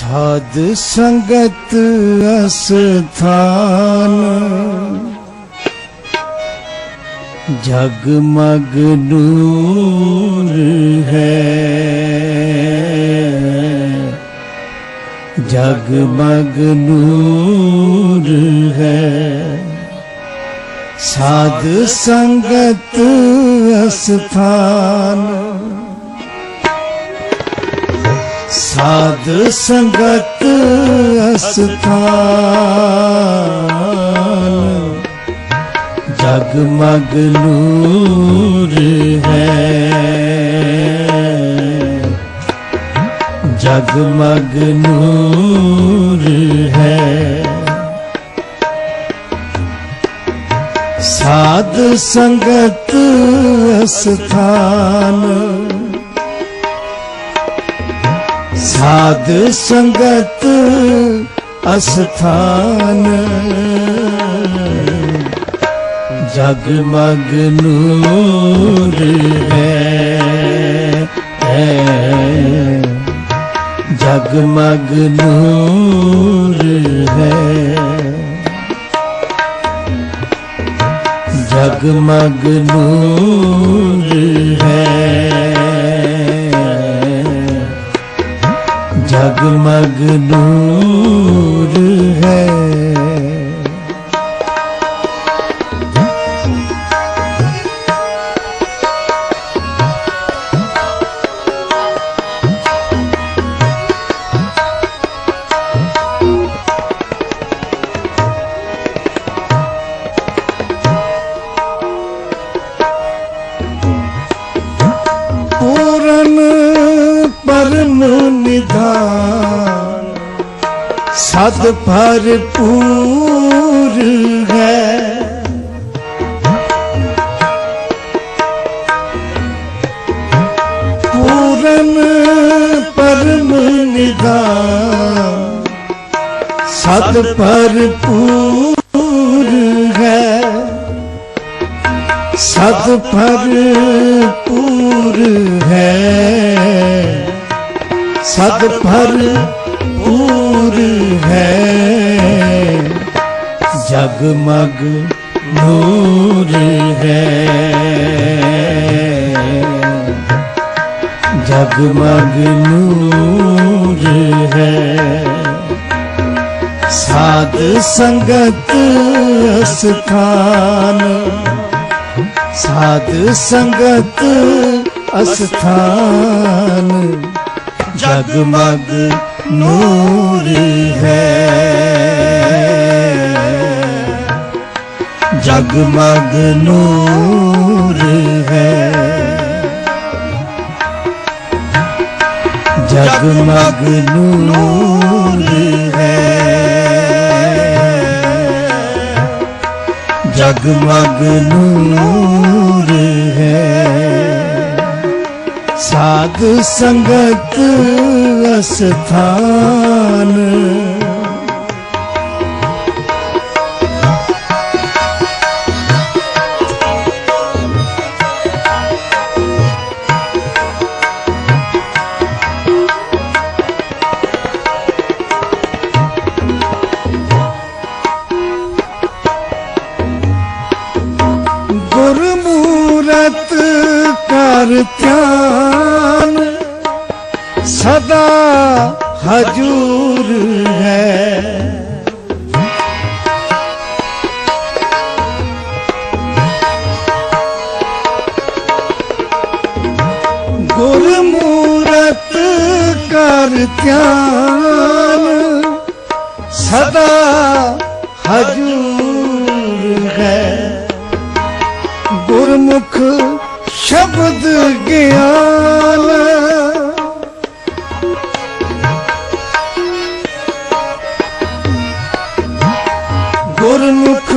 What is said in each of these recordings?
ਸਾਧ ਸੰਗਤ ਅਸਥਾਨ। ਜਗਮਗ ਨੂਰ ਹੈ। ਜਗਮਗ ਨੂਰ ਹੈ। ਸਾਧ ਸੰਗਤ ਅਸਥਾਨ। ਸਾਧ ਸੰਗਤ ਅਸਥਾਨ ਜਗਮਗ ਨੂਰ ਹੈ। ਜਗਮਗ ਨੂਰ ਹੈ। ਸਾਧ ਸੰਗਤ ਅਸਥਾਨ ਸਾਧ ਸੰਗਤ ਅਸਥਾਨ। ਜਗਮਗ ਨੂਰ ਹੈ ਹੈ। ਜਗਮਗ ਨੂਰ ਹੈ। ਜਗਮਗ ਨੂਰ ਹੈ। ਜਗਮਗ ਨੂਰ ਹੈ। ਸਦ ਭਰਪੂਰ ਹੈ। ਪੂਰਨ ਪਰਮ ਨਿਧਾਨ ਸਦ ਭਰਪੂਰ ਹੈ। ਸਦ ਭਰਪੂਰ ਹੈ। ਸਦ ਭਰਪੂਰ ਹੈ। ਜਗਮਗ ਨੂਰ ਹੈ। ਜਗਮਗ ਨੂਰ ਹੈ। ਸਾਧ ਸੰਗਤ ਅਸਥਾਨ। ਸਾਧ ਸੰਗਤ ਅਸਥਾਨ। ਜਗਮਗ ਨੂਰ ਹੈ। ਜਗਮਗ ਨੂਰ ਹੈ। ਜਗਮਗ ਨੂਰ ਹੈ। ਜਗਮਗ ਨੂਰ ਹੈ। ਸਾਧ ਸੰਗਤ ਅਸਥਾਨ। ਗੁਰਮੂਰਤ ਕਰ ਧਿਆਨ। ਸਦਾ ਹਜੂਰ ਹੈ। ਗੁਰਮੁਖ ਸ਼ਬਦ ਗਿਆਨ। ਗੁਰਮੁਖ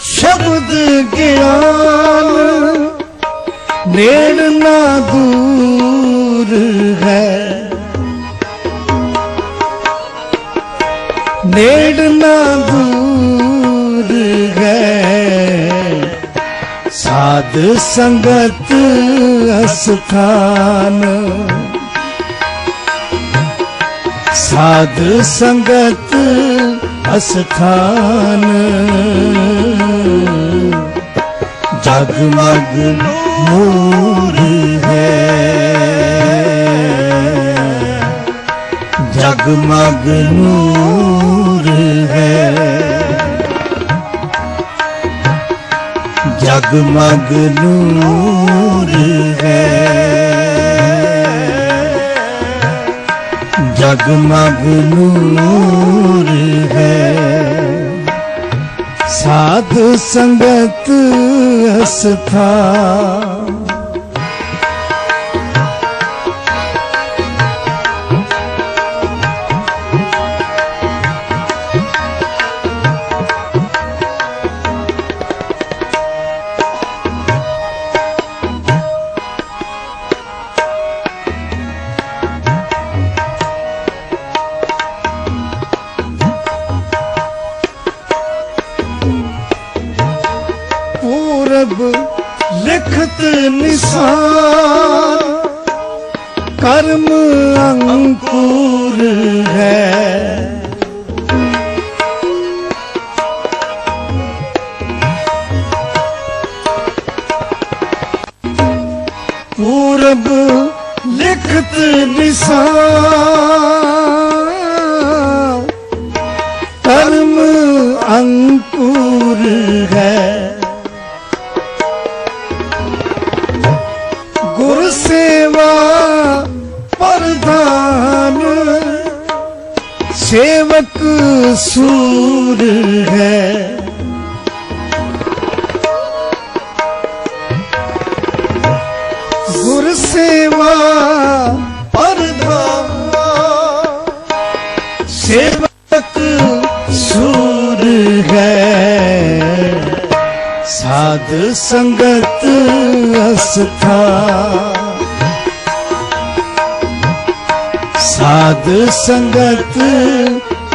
ਸ਼ਬਦ ਗਿਆਨ। ਨੇੜ ਨਾ ਦੂਰ ਸਾਧ ਸੰਗਤ ਅਸਥਾਨ। ਸਾਧ ਸੰਗਤ ਅਸਥਾਨ। ਜਗਮਗ ਨੂਰ ਹੈ। ਜਗਮਗ ਨੂਰ ਹੈ। ਜਗਮਗ ਨੂਰ ਹੈ। ਜਗਮਗ ਨੂਰ ਹੈ। ਸਾਧ ਸੰਗਤ ਅਸਥਾ ਪ੍ਰਧਾਨ। ਸੇਵਕ ਸੂਰ ਹੈ। ਗੁਰ ਸੇਵਾ ਪ੍ਰਧਾਨ ਸੇਵਕ ਸੂਰ ਹੈ। ਸਾਧ ਸੰਗਤ ਅਸਥਾ। ਸਾਧ ਸੰਗਤ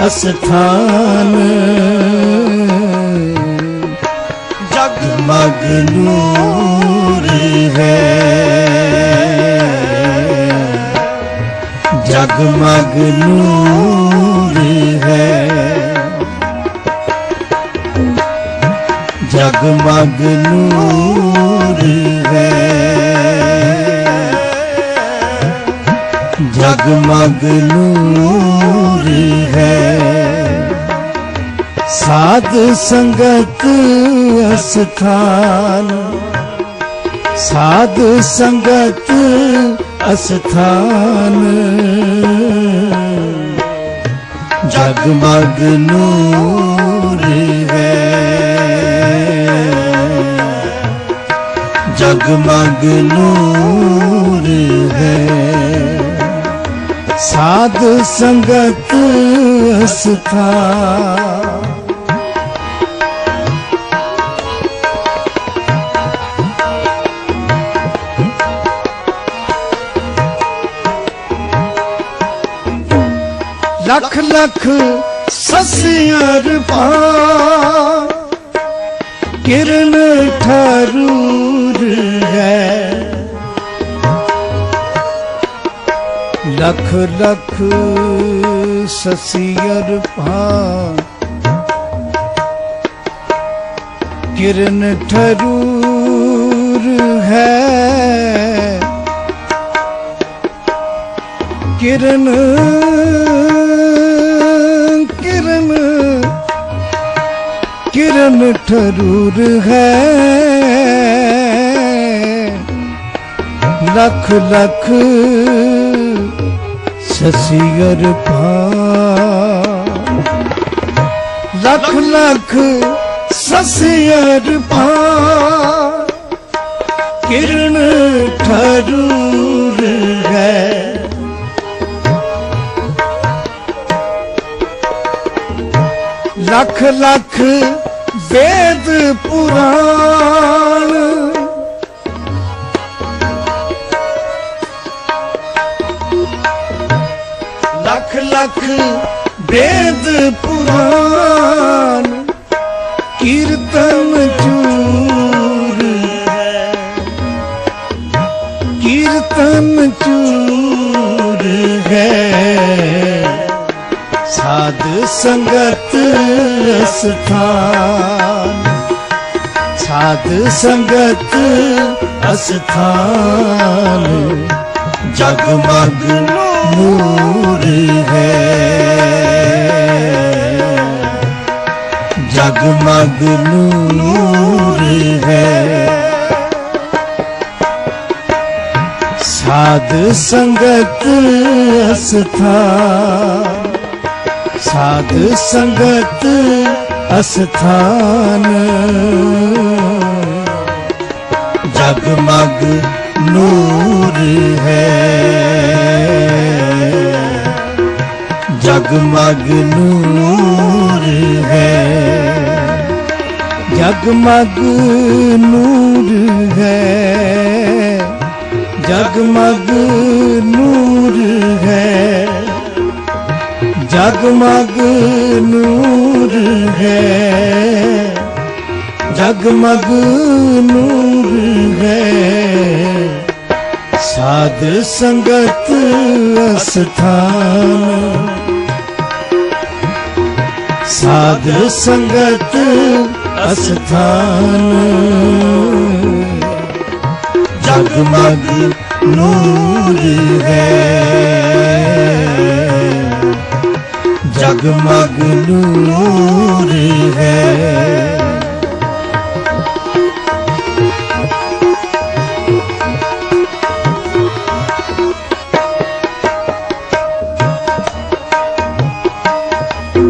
ਅਸਥਾਨ। ਜਗਮਗ ਨੂਰ ਹੈ। ਜਗਮਗ ਨੂਰ ਹੈ। ਜਗਮਗ ਨੂਰ ਹੈ। ਜਗਮਗ ਨੂਰ ਹੈ। ਸਾਧ ਸੰਗਤ ਅਸਥਾਨ, ਸਾਧ ਸੰਗਤ ਅਸਥਾਨ। ਜਗਮਗ ਨੂਰ ਹੈ। ਜਗਮਗ ਨੂਰ ਹੈ। ਸਾਧ ਸੰਗਤ ਅਸਥਾ। ਲੱਖ ਲੱਖ ਸਸਿਆਰ ਪਾ ਕਿਰਨ ਠਰੂਰ ਹੈ। ਲੱਖ ਲੱਖ ਸਸਿਆਰ ਭਾ ਕਿਰਨ ਠਰੂਰ ਹੈ। ਕਿਰਨ ਕਿਰਨ ਕਿਰਨ ਠਰੂਰ ਹੈ। ਲੱਖ ਲੱਖ ਸਸੀਰ ਪਾ। ਲੱਖ ਲੱਖ ਸਸੀਰ ਪਾ। ਕਿਰਨ ਠਰੂਰ ਹੈ। ਲੱਖ ਲੱਖ ਵੇਦ ਪੁਰਾਣ। ਲੱਖ ਵੇਦ ਪੁਰਾਣ ਕੀਰਤਨ ਚੂਰ ਹੈ। ਕੀਰਤਨ ਚੂਰ ਹੈ। ਸੰਗਤ ਅਸਥਾਨ। ਸਾਧ ਸੰਗਤ ਅਸਥਾਨ। ਜਗਮਗ ਨੂਰ ਹੈ। ਜਗਮਗ ਨੂਰ ਹੈ। ਸਾਧ ਸੰਗਤ ਅਸਥਾਨ ਸਾਧ ਸੰਗਤ ਅਸਥਾਨ। ਜਗਮਗ ਨੂਰ ਹੈ। ਜਗਮਗ ਨੂਰ ਹੈ। ਜਗਮਗ ਨੂਰ ਹੈ। ਜਗਮਗ ਨੂਰ ਹੈ। ਜਗਮਗ ਨੂਰ ਹੈ। ਜਗਮਗ ਨੂਰ ਹੈ। ਸਾਧ ਸੰਗਤ ਅਸਥਾਨ ਸਾਧ ਸੰਗਤ ਅਸਥਾਨ। ਜਗਮਗ ਨੂਰ ਹੈ। ਜਗਮਗ ਨੂਰ ਹੈ।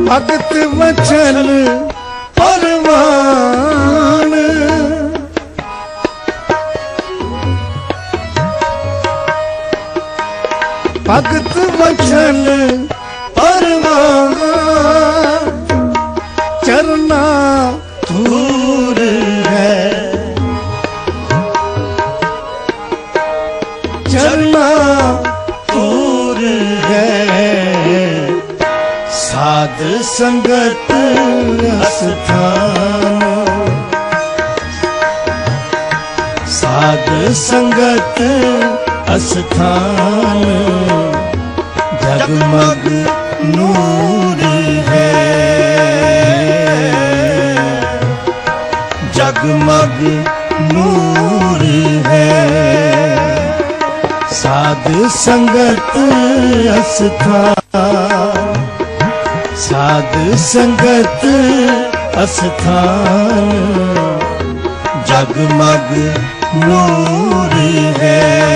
ਭਗਤ ਵਚਨ ਪਰਵਾਨ ਭਗਤ ਵਚਨ ਸਾਧ ਸੰਗਤ ਅਸਥਾਨ ਸਾਧ ਸੰਗਤ ਅਸਥਾਨ ਜਗਮਗ ਨੂਰ ਹੈ। ਜਗਮਗ ਨੂਰ ਹੈ। ਸਾਧ ਸੰਗਤ ਅਸਥਾਨ ਸਾਧ ਸੰਗਤ ਅਸਥਾਨ। ਜਗ ਮਗ ਨੂਰ ਹੈ।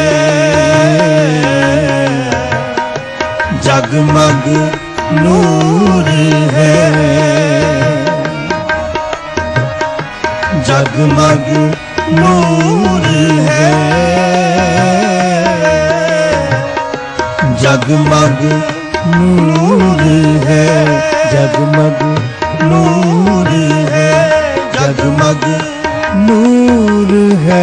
ਜਗ ਮਗ ਨੂਰ ਹੈ। ਜਗ ਮਗ ਨੂਰ ਹੈ। ਜਗ ਮਗ ਨੂਰੀ ਹੈ ਜਗਮਗ ਨੂਰੀ ਹੈ ਜਗਮਗ ਨੂਰ ਹੈ।